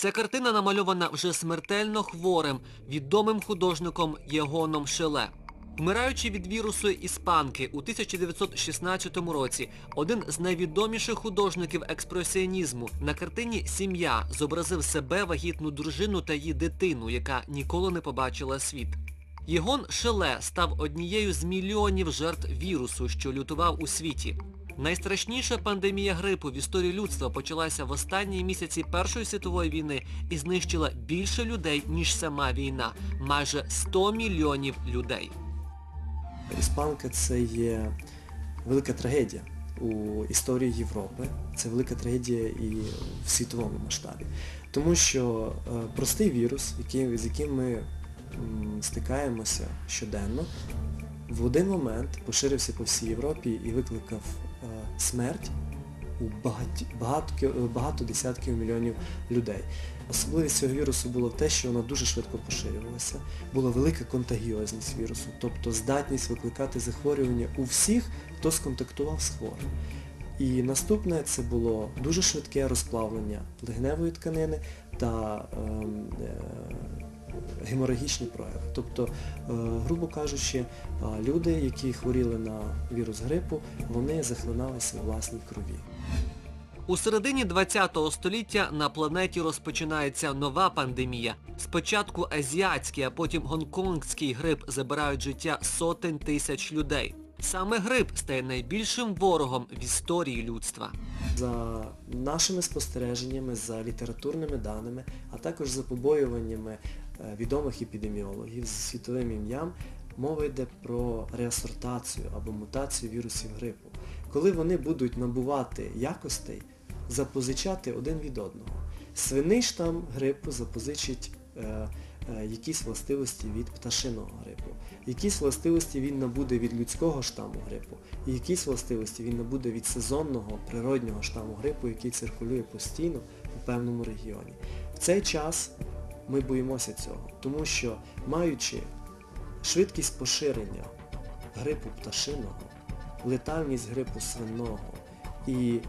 Ця картина намальована вже смертельно хворим, відомим художником Єгоном Шеле. Вмираючи від вірусу іспанки у 1916 році, один з найвідоміших художників експресіонізму на картині Сім'я зобразив себе, вагітну дружину та її дитину, яка ніколи не побачила світ. Єгон Шеле став однією з мільйонів жертв вірусу, що лютував у світі. Найстрашніша пандемія грипу в історії людства почалася в останні місяці Першої світової війни і знищила більше людей, ніж сама війна. Майже 100 мільйонів людей. Іспанка це є велика трагедія у історії Європи. Це велика трагедія і в світовому масштабі. Тому що е, простий вірус, який, з яким ми стикаємося щоденно, в один момент поширився по всій Європі і викликав смерть у багато, багато десятків мільйонів людей. Особливість цього вірусу було те, що вона дуже швидко поширювалася, була велика контагіозність вірусу, тобто здатність викликати захворювання у всіх, хто сконтактував з хворим. І наступне це було дуже швидке розплавлення легневої тканини та ем, е, геморагічні прояви. Тобто, е, грубо кажучи, люди, які хворіли на вірус грипу, вони захлиналися у власній крові. У середині ХХ століття на планеті розпочинається нова пандемія. Спочатку азіатський, а потім гонконгський грип забирають життя сотень тисяч людей. Саме грип стає найбільшим ворогом в історії людства. За нашими спостереженнями, за літературними даними, а також за побоюваннями е, відомих епідеміологів з світовим ім'ям, мова йде про реасортацію або мутацію вірусів грипу. Коли вони будуть набувати якостей, запозичати один від одного. Свиний штам грипу запозичить е, е, якісь властивості від пташиного грипу. Якісь властивості він набуде від людського штаму грипу, і якісь властивості він набуде від сезонного природнього штаму грипу, який циркулює постійно у певному регіоні. В цей час ми боїмося цього, тому що маючи швидкість поширення грипу пташиного, летальність грипу свиного і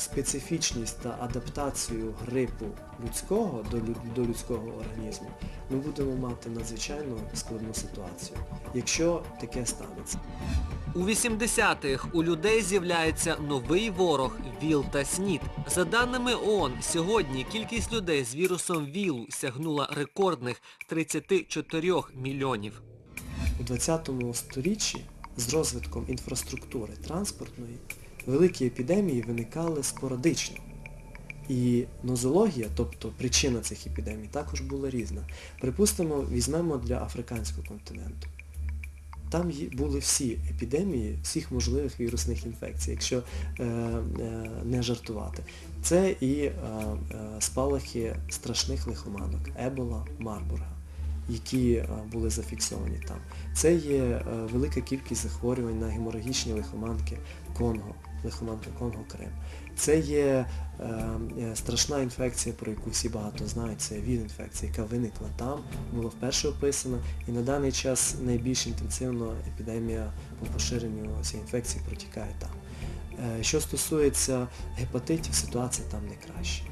специфічність та адаптацію грипу людського до, до людського організму, ми будемо мати надзвичайно складну ситуацію, якщо таке станеться. У 80-х у людей з'являється новий ворог ВІЛ та СНІД. За даними ООН, сьогодні кількість людей з вірусом ВІЛу сягнула рекордних 34 мільйонів. У 20-му сторіччі з розвитком інфраструктури транспортної великі епідемії виникали спорадично. І нозологія, тобто причина цих епідемій, також була різна. Припустимо, візьмемо для африканського континенту. Там були всі епідемії всіх можливих вірусних інфекцій, якщо е, е, не жартувати. Це і е, е, спалахи страшних лихоманок, Ебола, Марбурга, які е, були зафіксовані там. Це є е, велика кількість захворювань на геморагічні лихоманки Конго, лихоманка Конго Крим. Це є е, страшна інфекція, про яку всі багато знають, це ВІЛ-інфекція, яка виникла там, була вперше описана, і на даний час найбільш інтенсивно епідемія по поширенню цієї інфекції протікає там. Що стосується гепатитів, ситуація там не краща.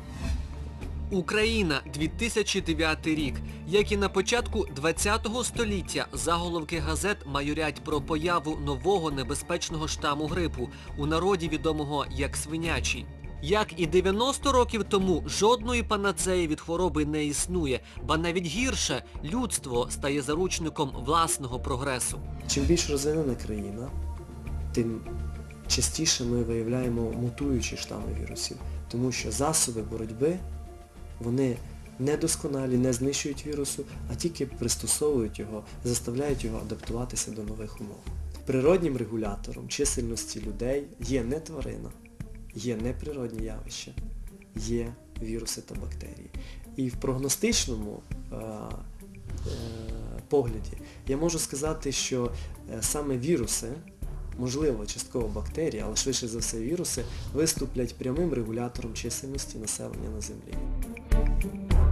Україна 2009 рік. Як і на початку 20-го століття, заголовки газет майорять про появу нового небезпечного штаму грипу, у народі відомого як свинячий. Як і 90 років тому, жодної панацеї від хвороби не існує, ба навіть гірше, людство стає заручником власного прогресу. Чим більш розвинена країна, тим частіше ми виявляємо мутуючі штами вірусів, тому що засоби боротьби, вони недосконалі, не знищують вірусу, а тільки пристосовують його, заставляють його адаптуватися до нових умов. Природнім регулятором чисельності людей є не тварина, є неприродні явища, є віруси та бактерії. І в прогностичному е, е, погляді я можу сказати, що е, саме віруси, можливо, частково бактерії, але швидше за все віруси, виступлять прямим регулятором чисельності населення на землі. Thank you.